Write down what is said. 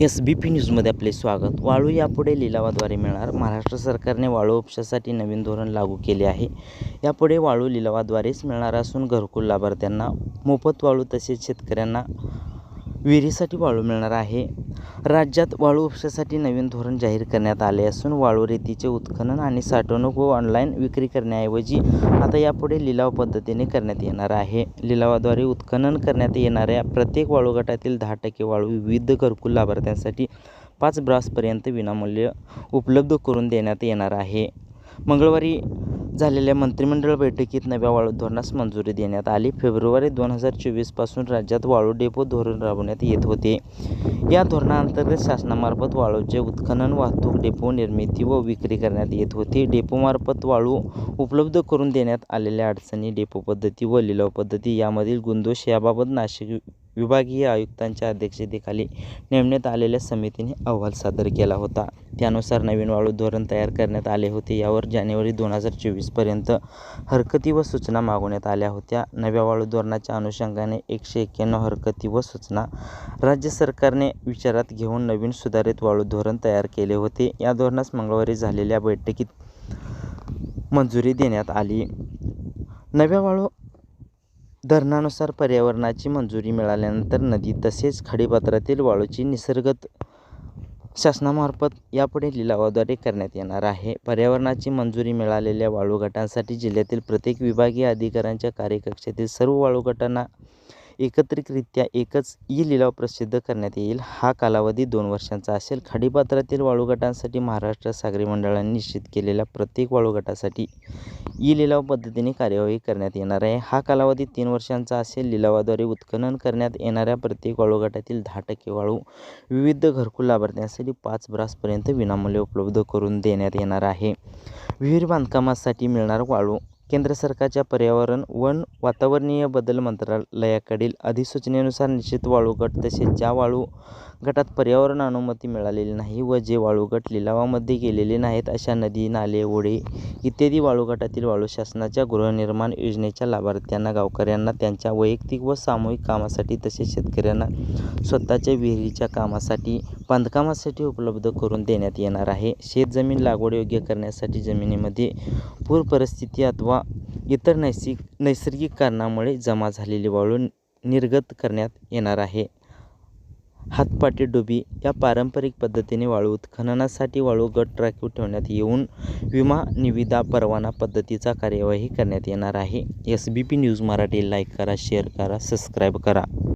S B P न्यूजमध्ये आपले स्वागत. वाळू यापुढे लिलावाद्वारे मिळणार. महाराष्ट्र सरकारने वाळू उपशासाठी नवीन धोरण लागू केले आहे. यापुढे वाळू लिलावाद्वारेच मिळणार असून घरकुल लाभार्थ्यांना मोफत वाळू तसेच शेतकऱ्यांना विहिरीसाठी वाळू मिळणार आहे. राज्यात वाळू उपशासाठी नवीन धोरण जाहीर करण्यात आले असून वाळू रेतीचे उत्खनन आणि साठवणूक व ऑनलाईन विक्री करण्याऐवजी आता यापुढे लिलाव पद्धतीने करण्यात येणार आहे. लिलावाद्वारे उत्खनन करण्यात येणाऱ्या प्रत्येक वाळू गटातील दहा टक्के वाळू विविध घरकुल लाभार्थ्यांसाठी पाच ब्रासपर्यंत विनामूल्य उपलब्ध करून देण्यात येणार आहे. मंगळवारी झालेल्या मंत्रिमंडळ बैठकीत नव्या वाळू धोरणास मंजुरी देण्यात आली. फेब्रुवारी दोन हजार चोवीसपासून राज्यात वाळू डेपो धोरण राबवण्यात येत होते. या धोरणाअंतर्गत शासनामार्फत वाळूचे उत्खनन वाहतूक डेपो निर्मिती व विक्री करण्यात येत होती. डेपोमार्फत वाळू उपलब्ध करून देण्यात आलेल्या अडचणी डेपो पद्धती व लिलाव पद्धती यामधील गुंदोष याबाबत नाशिक विभागीय आयुक्तांच्या अध्यक्षतेखाली नेमण्यात आलेल्या समितीने अहवाल सादर केला होता. त्यानुसार नवीन वाळू धोरण तयार करण्यात आले होते. यावर जानेवारी दोन हजार चोवीसपर्यंत हरकती व सूचना मागवण्यात आल्या होत्या. नव्या वाळू धोरणाच्या अनुषंगाने एकशे एक्क्याण्णव हरकती व सूचना राज्य सरकारने विचारात घेऊन नवीन सुधारित वाळू धोरण तयार केले होते. या धोरणास मंगळवारी झालेल्या बैठकीत मंजुरी देण्यात आली. नव्या वाळू धरणानुसार पर्यावरणाची मंजुरी मिळाल्यानंतर नदी तसेच खाडीपात्रातील वाळूची निसर्गत शासनामार्फत यापुढे लिलावाद्वारे करण्यात येणार आहे. पर्यावरणाची मंजुरी मिळालेल्या वाळू गटांसाठी जिल्ह्यातील प्रत्येक विभागीय अधिकाऱ्यांच्या कार्यकक्षेतील सर्व वाळू गटांना एकत्रितरित्या एकच ई लिलाव प्रसिद्ध करण्यात येईल. हा कालावधी दोन वर्षांचा असेल. खाडीपात्रातील वाळू गटांसाठी महाराष्ट्र सागरी मंडळाने निश्चित केलेल्या प्रत्येक वाळू गटासाठी ई लिलाव पद्धतीने कार्यवाही करण्यात येणार आहे. हा कालावधी तीन वर्षांचा असेल. लिलावाद्वारे उत्खनन करण्यात येणाऱ्या प्रत्येक वाळू गटातील दहा टक्के वाळू विविध घरकुल लाभार्थ्यांसाठी पाच ब्रासपर्यंत विनामूल्य उपलब्ध करून देण्यात येणार आहे. विहीर बांधकामासाठी मिळणार वाळू केंद्र सरकारच्या पर्यावरण वन वातावरणीय बदल मंत्रालयाकडील अधिसूचनेनुसार निश्चित वाळू गट तसेच ज्या वाळू गटात पर्यावरण अनुमती मिळालेली नाही व जे वाळू गट लिलावामध्ये गेलेले नाहीत अशा नदी नाले ओढे इत्यादी वाळू गटातील वाळू शासनाच्या गृहनिर्माण योजनेच्या लाभार्थ्यांना गावकऱ्यांना त्यांच्या वैयक्तिक व सामूहिक कामासाठी तसेच शेतकऱ्यांना स्वतःच्या विहिरीच्या कामासाठी बांधकामासाठी उपलब्ध करून देण्यात येणार आहे. शेतजमीन लागवडयोग्य करण्यासाठी जमिनीमध्ये पूर परिस्थिती अथवा इतर नैसिक नैसर्गिक कारणामुळे जमा झालेली वाळू निर्गत करण्यात येणार आहे. हातपाटी डोबी या पारंपरिक पद्धतीने वाळू उत्खननासाठी वाळू गट राखीव ठेवण्यात येऊन विमा निविदा परवाना पद्धतीचा कार्यवाही करण्यात येणार आहे. S B P news Marathi like करा शेअर करा सबस्क्राईब करा.